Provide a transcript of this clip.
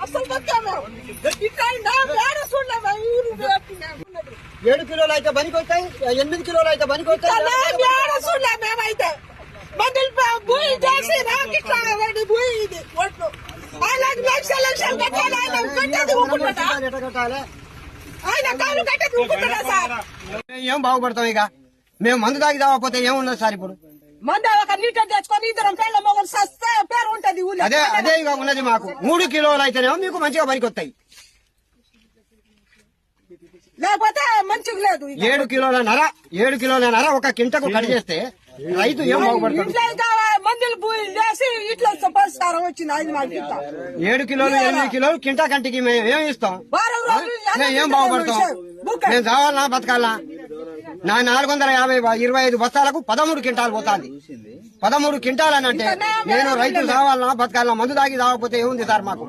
అసలు. ఏడు కిలోలు అయితే పనికి వస్తాయి ఎనిమిది కిలోలు అయితే పనికి వస్తాయి మేమైతే? భూమి చేసి నాకు ఇట్లా వాడి భూమి ఇది ఒట్లు అలాగే లక్ష లక్షలు కట్టాలి ఆయన కట్టేది ఊరుకుంటాడా ఎట్ట కట్టాలి ఆయన కాలు కట్టేది ఊరుకుంటాడా సార్? మేము ఏం బాగుపడతాం ఇక? మేము మందు తాగి తాగకపోతే ఏమున్నది సార్ ఇప్పుడు? మంద ఒక లీటర్ తెచ్చుకొని ఇద్దరం అదే అదే ఇక ఉన్నది మాకు. మూడు కిలోలు అయితేనేమో మీకు మంచిగా పనికి వస్తాయి లేకపోతే మంచిగా లేదు. ఏడు కిలోల నర ఏడు కిలోల నర ఒక కింటకు కట్ చేస్తే రైతు ఏం బాగుపడతాడు? మందులు చేసి ఇట్లా పరిష్కారం వచ్చింది మాకు ఏడు కిలోలు ఎనిమిది కిలోలు కింటా కంటికి మేము ఏం ఇస్తాం? ఏం బాగుపడతాం. మేము చావాలనా బతకాలనా నా నాలుగు వందల యాభై ఇరవై ఐదు బస్తాలకు పదమూడు క్వింటాలు పోతాంది. పదమూడు క్వింటాలు అని అంటే నేను రైతు చావాలనా బతకాలనా మందు తాగి తాగకపోతే ఏముంది సార్ మాకు?